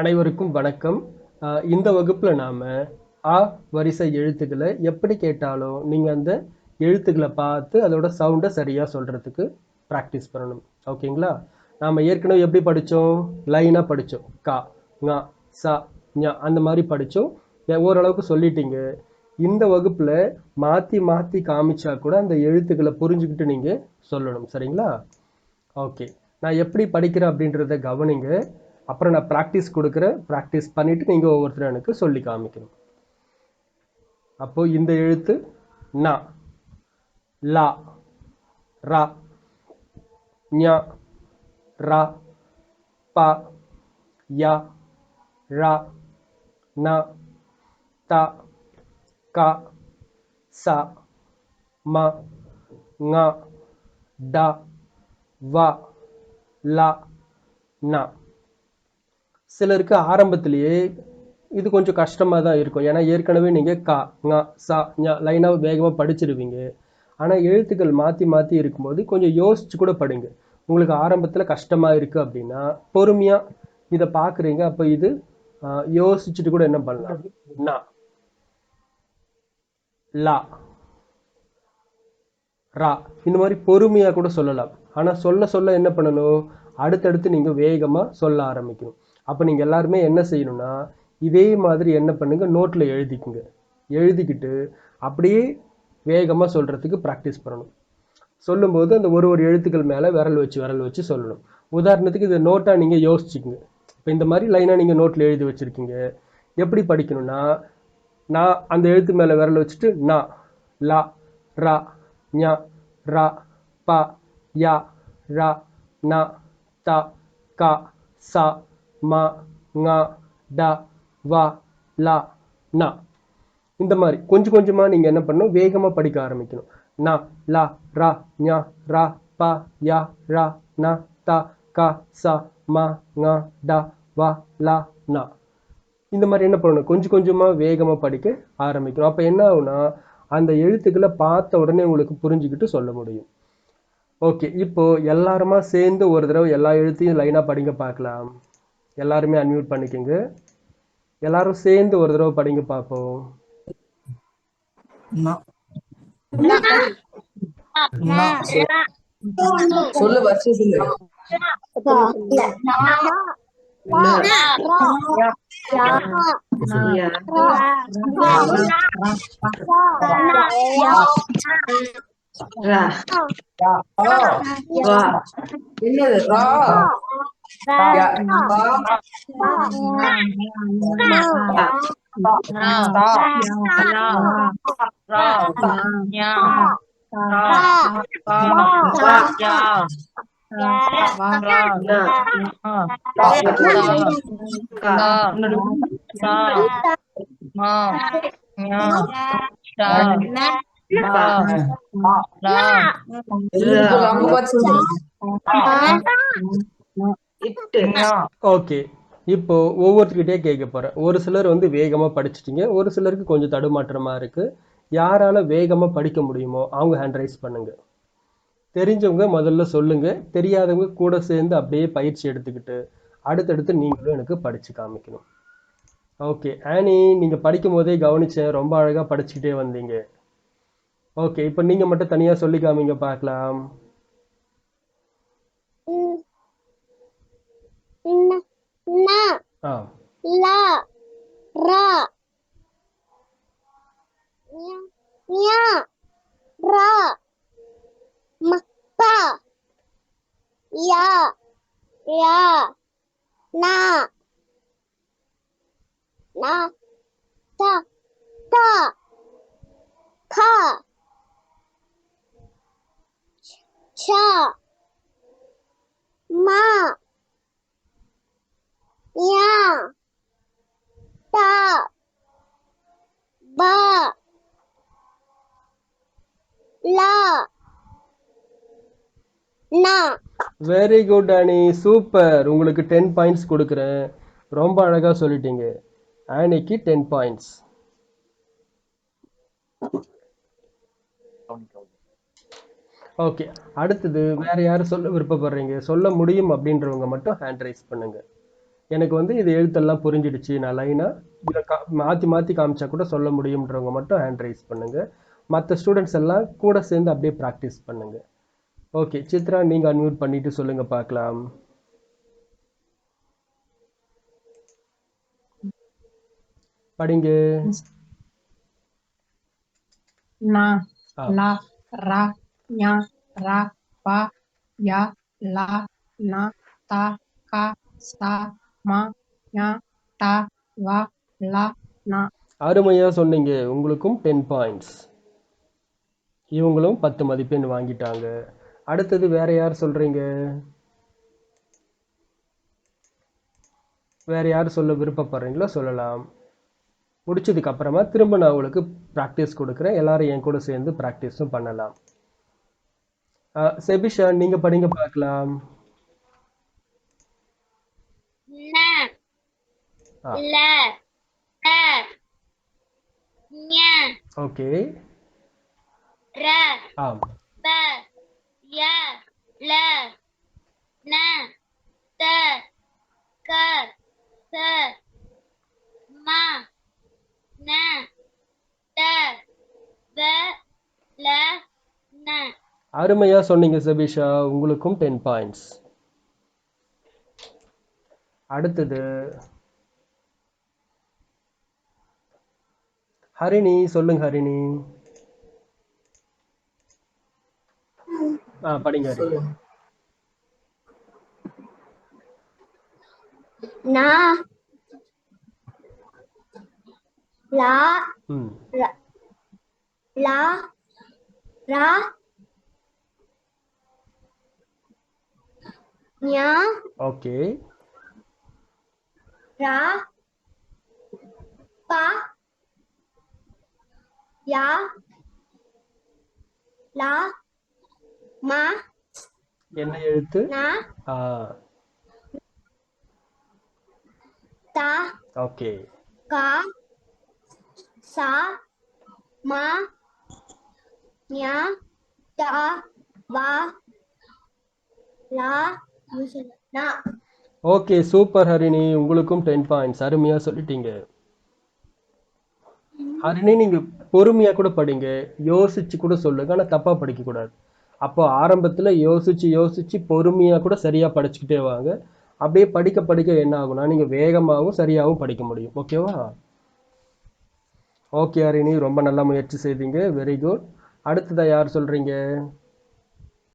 அனைவருக்கும் வணக்கம். இந்த வகுப்பில் நாம் ஆ வரிசை எழுத்துக்களை எப்படி கேட்டாலும் நீங்கள் அந்த எழுத்துக்களை பார்த்து அதோட சவுண்டை சரியாக சொல்கிறதுக்கு ப்ராக்டிஸ் பண்ணணும். ஓகேங்களா? நாம் ஏற்கனவே எப்படி படித்தோம் லைனாக படித்தோம் கா ங ச ஞ அந்த மாதிரி படித்தோம் ஓரளவுக்கு சொல்லிட்டீங்க. இந்த வகுப்பில் மாற்றி மாற்றி காமிச்சா கூட அந்த எழுத்துக்களை புரிஞ்சுக்கிட்டு நீங்கள் சொல்லணும். சரிங்களா? ஓகே. நான் எப்படி படிக்கிறேன் அப்படின்றத கவனிங்க. அப்புறம் நான் ப்ராக்டிஸ் கொடுக்குறேன் ப்ராக்டிஸ் பண்ணிவிட்டு நீங்கள் ஒவ்வொருத்தரும் எனக்கு சொல்லி காமிக்கணும். அப்போது இந்த எழுத்து நா லா ரா ஞா ரா ப ய ரா ந த க ச ம ங ட வ ல ந. சிலருக்கு ஆரம்பத்திலேயே இது கொஞ்சம் கஷ்டமாக தான் இருக்கும். ஏன்னா ஏற்கனவே நீங்கள் கா ங சா ஞ லைனாக வேகமாக படிச்சிருவீங்க. ஆனால் எழுத்துக்கள் மாற்றி மாற்றி இருக்கும்போது கொஞ்சம் யோசிச்சு கூட படிங்க. உங்களுக்கு ஆரம்பத்தில் கஷ்டமாக இருக்குது அப்படின்னா பொறுமையாக இதை பார்க்குறீங்க அப்போ இது யோசிச்சுட்டு கூட என்ன பண்ணலாம்? நா. லா. ரா. இந்த மாதிரி பொறுமையாக கூட சொல்லலாம். ஆனால் சொல்ல சொல்ல என்ன பண்ணணும்? அடுத்தடுத்து நீங்கள் வேகமாக சொல்ல ஆரம்பிக்கணும். அப்போ நீங்கள் எல்லாருமே என்ன செய்யணும்னா இதே மாதிரி என்ன பண்ணுங்க நோட்டில் எழுதிக்குங்க. எழுதிக்கிட்டு அப்படியே வேகமாக சொல்கிறதுக்கு ப்ராக்டிஸ் பண்ணணும். சொல்லும்போது அந்த ஒரு ஒரு எழுத்துக்கள் மேலே விரல் வச்சு விரல் வச்சு சொல்லணும். உதாரணத்துக்கு இதை நோட்டாக நீங்கள் யோசிச்சுக்கங்க. இப்போ இந்த மாதிரி லைனாக நீங்கள் நோட்டில் எழுதி வச்சுருக்கீங்க. எப்படி படிக்கணும்னா நான் அந்த எழுத்து மேலே விரல் வச்சுட்டு நா லா ரா ஞ ரா ப யா ரா ந த க ச ம ங ட வ ல ந. இந்த மாதிரி கொஞ்சம் கொஞ்சமாக நீங்கள் என்ன பண்ணணும்? வேகமாக படிக்க ஆரம்பிக்கணும். ந ல ர ஞ ர ப ய ர ந த க ச ம ங ட வ ல ந. இந்த மாதிரி என்ன பண்ணணும்? கொஞ்சம் கொஞ்சமாக வேகமாக படிக்க ஆரம்பிக்கணும். அப்போ என்ன ஆகுனா அந்த எழுத்துக்களை பார்த்த உடனே உங்களுக்கு புரிஞ்சுக்கிட்டு சொல்ல முடியும். ஓகே இப்போ எல்லாருமா சேர்ந்து ஒரு தடவை எல்லா எழுத்தையும் லைனாக படிங்க பார்க்கலாம். எல்லாருமே அன்மியூட் பண்ணிக்கோங்க. எல்லாரும் சேர்ந்து ஒரு தடவை படிங்க பார்ப்போம் சொல்லு என்னது ரா யா, ரா, எழுத்து லாங்கு பார்த்து சொல்லு ஓகே. இப்போ ஒவ்வொருத்தர்கிட்டயே கேட்க போறேன். ஒரு சிலர் வந்து வேகமாக படிச்சிட்டீங்க. ஒரு சிலருக்கு கொஞ்சம் தடுமாற்றமா இருக்கு. யாரால வேகமாக படிக்க முடியுமோ அவங்க ஹேண்ட் ரைஸ் பண்ணுங்க. தெரிஞ்சவங்க முதல்ல சொல்லுங்க. தெரியாதவங்க கூட சேர்ந்து அப்படியே பயிற்சி எடுத்துக்கிட்டு அடுத்தடுத்து நீங்களும் எனக்கு படிச்சு காமிக்கணும். ஓகே. ஆனி நீங்க படிக்கும் போதே கவனிச்சேன் ரொம்ப அழகா படிச்சுக்கிட்டே வந்தீங்க. ஓகே. இப்போ நீங்க மட்டும் தனியா சொல்லி காமிங்க பார்க்கலாம். 那那那那喵喵喵么爸呀呀那那大大靠翘 வெரி குட் ஆனி சூப்பர் உங்களுக்கு டென் பாயிண்ட்ஸ் கொடுக்குறேன். ரொம்ப அழகா சொல்லிட்டீங்க. ஆனிக்கு டென் பாயிண்ட்ஸ் ஓகே அடுத்தது வேற யார் சொல்ல விருப்பப்படுறீங்க? சொல்ல முடியும் அப்படின்றவங்க மட்டும் ஹேண்ட் ரைஸ் பண்ணுங்க. எனக்கு வந்து இது எழுத்தெல்லாம் புரிஞ்சிடுச்சு. நான் லைனாக இதை கா மாற்றி மாற்றி காமிச்சா கூட சொல்ல முடியுன்றவங்க மட்டும் ஹேண்ட் ரைஸ் பண்ணுங்க. மற்ற ஸ்டூடெண்ட்ஸ் எல்லாம் கூட சேர்ந்து அப்படியே ப்ராக்டிஸ் பண்ணுங்கள் ஓகே சித்ரா நீங்கள் அன்மியூட் பண்ணிட்டு சொல்லுங்க பார்க்கலாம். படிங்க. ஆ. la ra nya ra pa ya la na ta ka sa ma nya ta va la na அருமையாக சொன்னீங்க. உங்களுக்கும் டென் பாயிண்ட்ஸ் இவங்களும் பத்து மதிப்பெண் வாங்கிட்டாங்க. அடுத்தது வேற யார் சொல்றீங்க? வேற யார் சொல்ல விருப்பப்படுறீங்களோ சொல்லலாம். முடிச்சதுக்கு அப்புறமா திரும்ப நான் உங்களுக்கு ப்ராக்டிஸ் கொடுக்குறேன். எல்லாரும் என் கூட சேர்ந்து ப்ராக்டிஸும் பண்ணலாம். செபிஷா நீங்க படிங்க பார்க்கலாம். ஓகே. ஆம். ய ல ந த க ச ம ந na வ ல ந. அருமையா சொன்னீங்க சபிஷா. உங்களுக்கும் டென் பாயிண்ட்ஸ் அடுத்தது ஹரிணி சொல்லுங்க ஹரிணி. ஆ படிங்க ஹரிணி சொல்லு na la ம் ra la ra nya okay ra pa ya la ma என்ன எழுத்து? ஆ. ta okay. ka sa ma nya ta va la na okay super Harini. உங்களுக்கும் டென் பாயிண்ட்ஸ். அருமையா சொல்லிட்டீங்க. ஹரிணி நீங்க பொறுமையா கூட படிங்க. யோசிச்சு கூட சொல்லுங்க. ஆனா தப்பா படிக்க கூடாது அப்போ ஆரம்பத்துல யோசிச்சு யோசிச்சு பொறுமையாக கூட சரியா படிச்சுக்கிட்டே வாங்க. அப்படியே படிக்க படிக்க என்ன ஆகும்னா நீங்க வேகமாகவும் சரியாகவும் படிக்க முடியும். ஓகேவா ஓகே ஹரிணி ரொம்ப நல்லா முயற்சி செய்தீங்க. வெரி குட் அடுத்ததா யார் சொல்றீங்க?